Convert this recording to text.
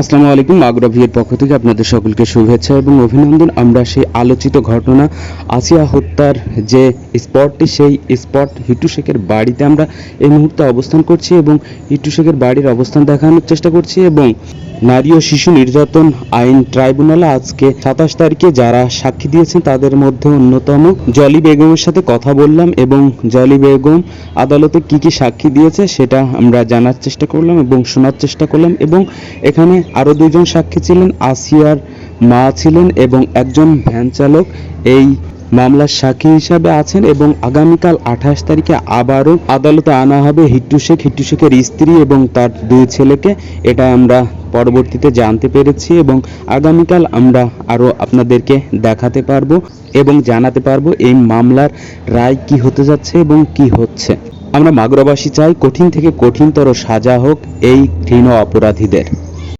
আসসালামু আলাইকুম, আগ্রা ভিয়ের পক্ষ থেকে আপনাদের সকলকে শুভেচ্ছা এবং অভিনন্দন। আমরা সেই আলোচিত ঘটনা, আসিয়া হত্যার যে স্পটটি, সেই স্পট হিটু শেখের বাড়িতে আমরা এই মুহূর্তে অবস্থান করছি এবং হিটু শেখের বাড়ির অবস্থান দেখানোর চেষ্টা করছি এবং নারী ও শিশু নির্যাতন আইন ট্রাইব্যুনালে আজকে সাতাশ তারিখে যারা সাক্ষী দিয়েছেন তাদের মধ্যে অন্যতম। জলি বেগমের সাথে কথা বললাম এবং জলি বেগম আদালতে কি কি সাক্ষী দিয়েছে সেটা আমরা জানার চেষ্টা করলাম এবং শোনার চেষ্টা করলাম এবং এখানে আরও দুজন সাক্ষী ছিলেন, আসিয়ার মা ছিলেন এবং একজন ভ্যান চালক। এই মামলার সাক্ষী হিসাবে আছেন এবং আগামীকাল আঠাশ তারিখে আবারও আদালতে আনা হবে হিট্টু শেখ, হিট্টু শেখের স্ত্রী এবং তার দুই ছেলেকে। এটা আমরা পরবর্তীতে জানতে পেরেছি এবং আগামীকাল আমরা আরও আপনাদেরকে দেখাতে পারব এবং জানাতে পারব এই মামলার রায় কি হতে যাচ্ছে এবং কি হচ্ছে। আমরা মাগুরাবাসী চাই কঠিন থেকে কঠিনতর সাজা হোক এই ঘৃণ অপরাধীদের।